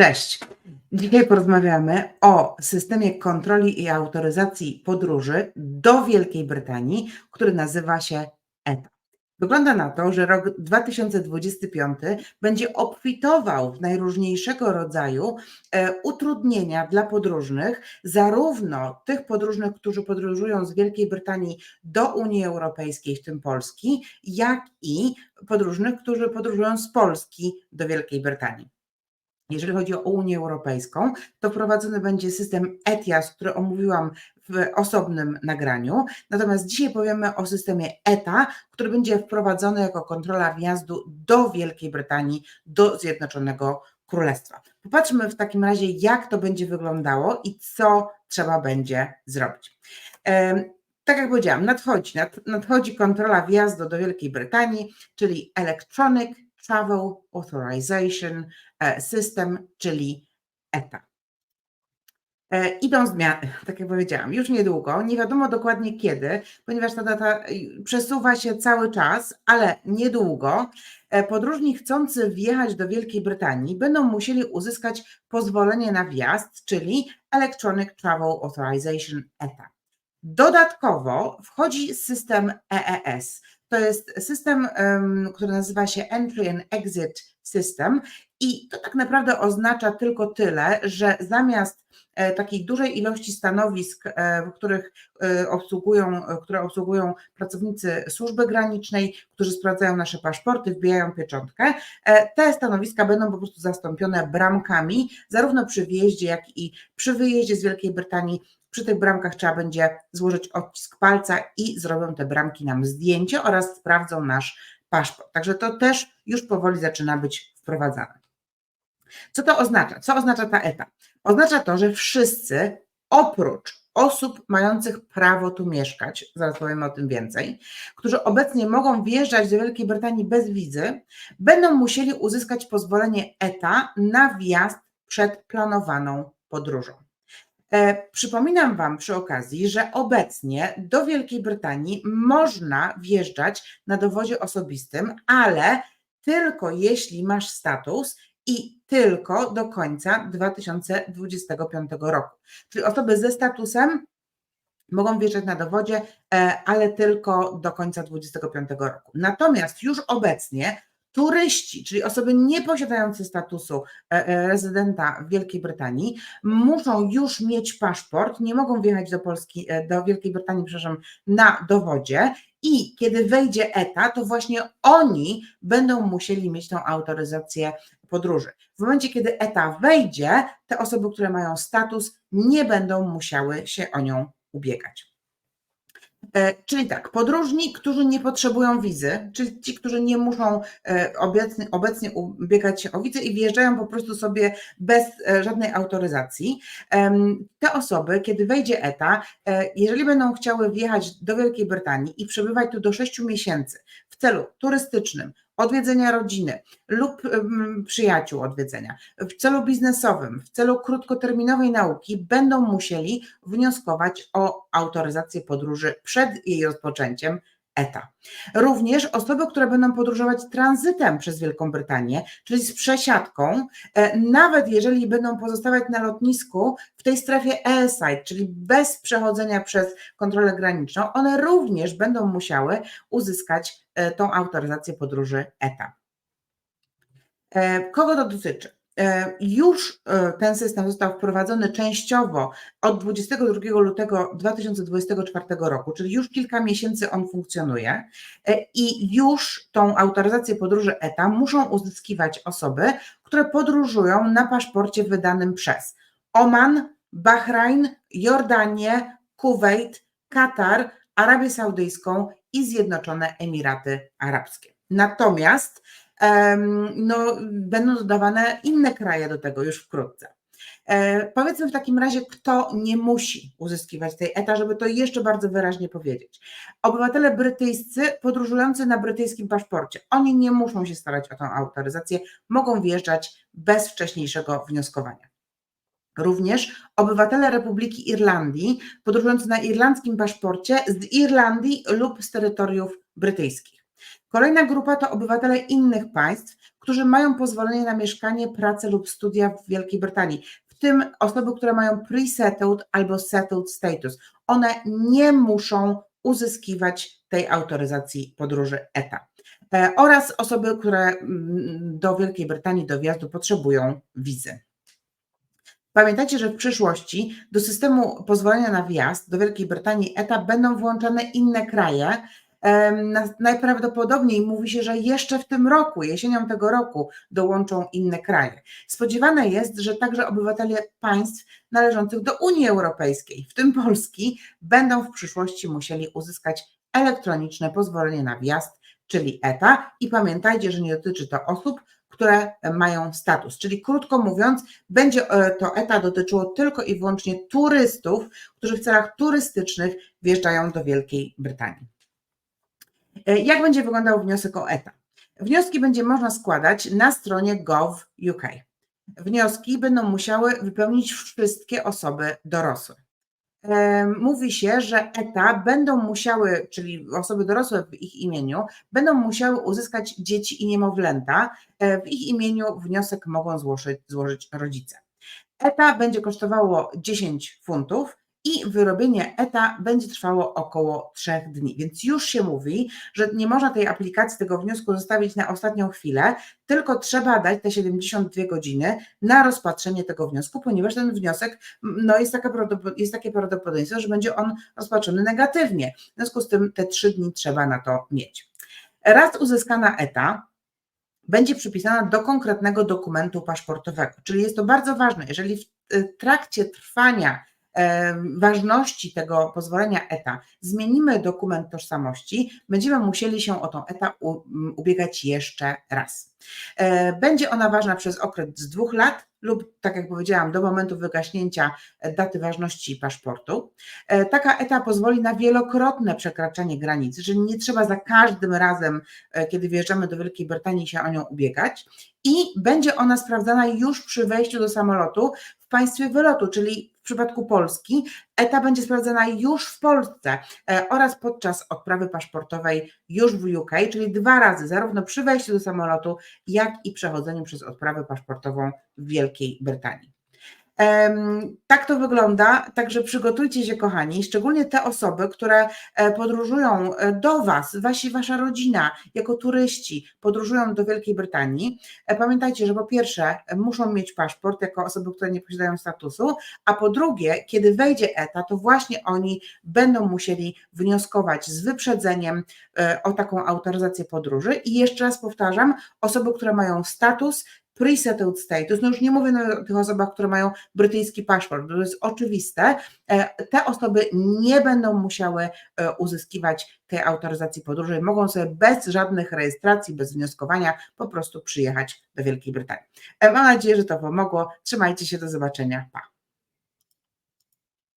Cześć. Dzisiaj porozmawiamy o systemie kontroli i autoryzacji podróży do Wielkiej Brytanii, który nazywa się ETA. Wygląda na to, że rok 2025 będzie obfitował w najróżniejszego rodzaju e, utrudnienia dla podróżnych, zarówno tych podróżnych, którzy podróżują z Wielkiej Brytanii do Unii Europejskiej, w tym Polski, jak i podróżnych, którzy podróżują z Polski do Wielkiej Brytanii. Jeżeli chodzi o Unię Europejską, to wprowadzony będzie system ETIAS, który omówiłam w osobnym nagraniu. Natomiast dzisiaj powiemy o systemie ETA, który będzie wprowadzony jako kontrola wjazdu do Wielkiej Brytanii, do Zjednoczonego Królestwa. Popatrzmy w takim razie, jak to będzie wyglądało i co trzeba będzie zrobić. Tak jak powiedziałam, nadchodzi, nadchodzi kontrola wjazdu do Wielkiej Brytanii, czyli Electronic Travel Authorization e, System, czyli ETA. E, idą zmiany, tak jak powiedziałam, już niedługo, nie wiadomo dokładnie kiedy, ponieważ ta data y, przesuwa się cały czas, ale niedługo e, podróżni chcący wjechać do Wielkiej Brytanii będą musieli uzyskać pozwolenie na wjazd, czyli Electronic Travel Authorization ETA. Dodatkowo wchodzi system EES, to jest system, który nazywa się Entry and Exit System i to tak naprawdę oznacza tylko tyle, że zamiast e, takiej dużej ilości stanowisk, e, w których e, obsługują, które obsługują pracownicy służby granicznej, którzy sprawdzają nasze paszporty, wbijają pieczątkę, te stanowiska będą po prostu zastąpione bramkami, zarówno przy wjeździe, jak i przy wyjeździe z Wielkiej Brytanii przy tych bramkach trzeba będzie złożyć odcisk palca i zrobią te bramki nam zdjęcie oraz sprawdzą nasz paszport. Także to też już powoli zaczyna być wprowadzane. Co to oznacza? Co oznacza ta ETA? Oznacza to, że wszyscy oprócz osób mających prawo tu mieszkać, zaraz powiem o tym więcej, którzy obecnie mogą wjeżdżać do Wielkiej Brytanii bez wizy, będą musieli uzyskać pozwolenie ETA na wjazd przed planowaną podróżą. E, przypominam Wam przy okazji, że obecnie do Wielkiej Brytanii można wjeżdżać na dowodzie osobistym, ale tylko jeśli masz status i tylko do końca 2025 roku. Czyli osoby ze statusem mogą wjeżdżać na dowodzie, e, ale tylko do końca 2025 roku. Natomiast już obecnie turyści, czyli osoby nieposiadające statusu e, e, rezydenta w Wielkiej Brytanii, muszą już mieć paszport, nie mogą wjechać do Polski, do Wielkiej Brytanii, przepraszam, na dowodzie i kiedy wejdzie ETA, to właśnie oni będą musieli mieć tą autoryzację podróży. W momencie, kiedy ETA wejdzie, te osoby, które mają status, nie będą musiały się o nią ubiegać. E, czyli tak, podróżni, którzy nie potrzebują wizy, czyli ci, którzy nie muszą e, obecnie, obecnie ubiegać się o wizę i wjeżdżają po prostu sobie bez e, żadnej autoryzacji. Te osoby, kiedy wejdzie ETA, jeżeli będą chciały wjechać do Wielkiej Brytanii i przebywać tu do 6 miesięcy w celu turystycznym, odwiedzenia rodziny lub przyjaciół odwiedzenia, w celu biznesowym, w celu krótkoterminowej nauki będą musieli wnioskować o autoryzację podróży przed jej rozpoczęciem ETA. Również osoby, które będą podróżować tranzytem przez Wielką Brytanię, czyli z przesiadką, e, nawet jeżeli będą pozostawać na lotnisku w tej strefie airside, czyli bez przechodzenia przez kontrolę graniczną, one również będą musiały uzyskać e, tą autoryzację podróży ETA. E, kogo to dotyczy? E, już e, ten system został wprowadzony częściowo od 22 lutego 2024 roku, czyli już kilka miesięcy on funkcjonuje e, i już tą autoryzację podróży ETA muszą uzyskiwać osoby, które podróżują na paszporcie wydanym przez Oman, Bahrain, Jordanię, Kuwait, Katar, Arabię Saudyjską i Zjednoczone Emiraty Arabskie. Natomiast no, będą dodawane inne kraje do tego już wkrótce. E, powiedzmy w takim razie, kto nie musi uzyskiwać tej ETA, żeby to jeszcze bardzo wyraźnie powiedzieć. Obywatele brytyjscy podróżujący na brytyjskim paszporcie, oni nie muszą się starać o tą autoryzację, mogą wjeżdżać bez wcześniejszego wnioskowania. Również obywatele Republiki Irlandii podróżujący na irlandzkim paszporcie z Irlandii lub z terytoriów brytyjskich. Kolejna grupa to obywatele innych państw, którzy mają pozwolenie na mieszkanie, pracę lub studia w Wielkiej Brytanii, w tym osoby, które mają pre-settled albo settled status. One nie muszą uzyskiwać tej autoryzacji podróży ETA. E, Oraz osoby, które mm, do Wielkiej Brytanii do wjazdu potrzebują wizy. Pamiętajcie, że w przyszłości do systemu pozwolenia na wjazd do Wielkiej Brytanii ETA będą włączone inne kraje. Najprawdopodobniej mówi się, że jeszcze w tym roku, jesienią tego roku, dołączą inne kraje. Spodziewane jest, że także obywatele państw należących do Unii Europejskiej, w tym Polski, będą w przyszłości musieli uzyskać elektroniczne pozwolenie na wjazd, czyli ETA. I pamiętajcie, że nie dotyczy to osób, które mają status. Czyli krótko mówiąc, będzie e, to ETA dotyczyło tylko i wyłącznie turystów, którzy w celach turystycznych wjeżdżają do Wielkiej Brytanii. E, Jak będzie wyglądał wniosek o ETA? Wnioski będzie można składać na stronie gov.uk. Wnioski będą musiały wypełnić wszystkie osoby dorosłe. E, Mówi się, że ETA będą musiały, czyli osoby dorosłe w ich imieniu, będą musiały uzyskać dzieci i niemowlęta. E, W ich imieniu wniosek mogą złożyć, złożyć rodzice. ETA będzie kosztowało 10 funtów i wyrobienie ETA będzie trwało około 3 dni. Więc już się mówi, że nie można tej aplikacji, tego wniosku zostawić na ostatnią chwilę, tylko trzeba dać te 72 godziny na rozpatrzenie tego wniosku, ponieważ ten wniosek no jest, taka, jest takie prawdopodobieństwo, że będzie on rozpatrzony negatywnie. W związku z tym te 3 dni trzeba na to mieć. Raz uzyskana ETA, będzie przypisana do konkretnego dokumentu paszportowego. Czyli jest to bardzo ważne. Jeżeli w y, trakcie trwania ważności tego pozwolenia ETA zmienimy dokument tożsamości, będziemy musieli się o tą ETA ubiegać jeszcze raz. E, Będzie ona ważna przez okres z dwóch lat lub, tak jak powiedziałam, do momentu wygaśnięcia daty ważności paszportu. E, Taka ETA pozwoli na wielokrotne przekraczanie granicy, czyli nie trzeba za każdym razem, e, kiedy wjeżdżamy do Wielkiej Brytanii, się o nią ubiegać. I będzie ona sprawdzana już przy wejściu do samolotu w państwie wylotu, czyli w przypadku Polski ETA będzie sprawdzana już w Polsce e, oraz podczas odprawy paszportowej już w UK, czyli dwa razy, zarówno przy wejściu do samolotu, jak i przechodzeniu przez odprawę paszportową w Wielkiej Brytanii. Tak to wygląda, także przygotujcie się, kochani, szczególnie te osoby, które e, podróżują e, do Was, wasi, Wasza rodzina, jako turyści, podróżują do Wielkiej Brytanii. E, Pamiętajcie, że po pierwsze muszą mieć paszport jako osoby, które nie posiadają statusu, a po drugie, kiedy wejdzie ETA, to właśnie oni będą musieli wnioskować z wyprzedzeniem o taką autoryzację podróży. I jeszcze raz powtarzam, osoby, które mają status, pre-settled status, no już nie mówię o tych osobach, które mają brytyjski paszport, to jest oczywiste, e, te osoby nie będą musiały e, uzyskiwać tej autoryzacji podróży, mogą sobie bez żadnych rejestracji, bez wnioskowania po prostu przyjechać do Wielkiej Brytanii. E, Mam nadzieję, że to pomogło. Trzymajcie się, do zobaczenia. Pa.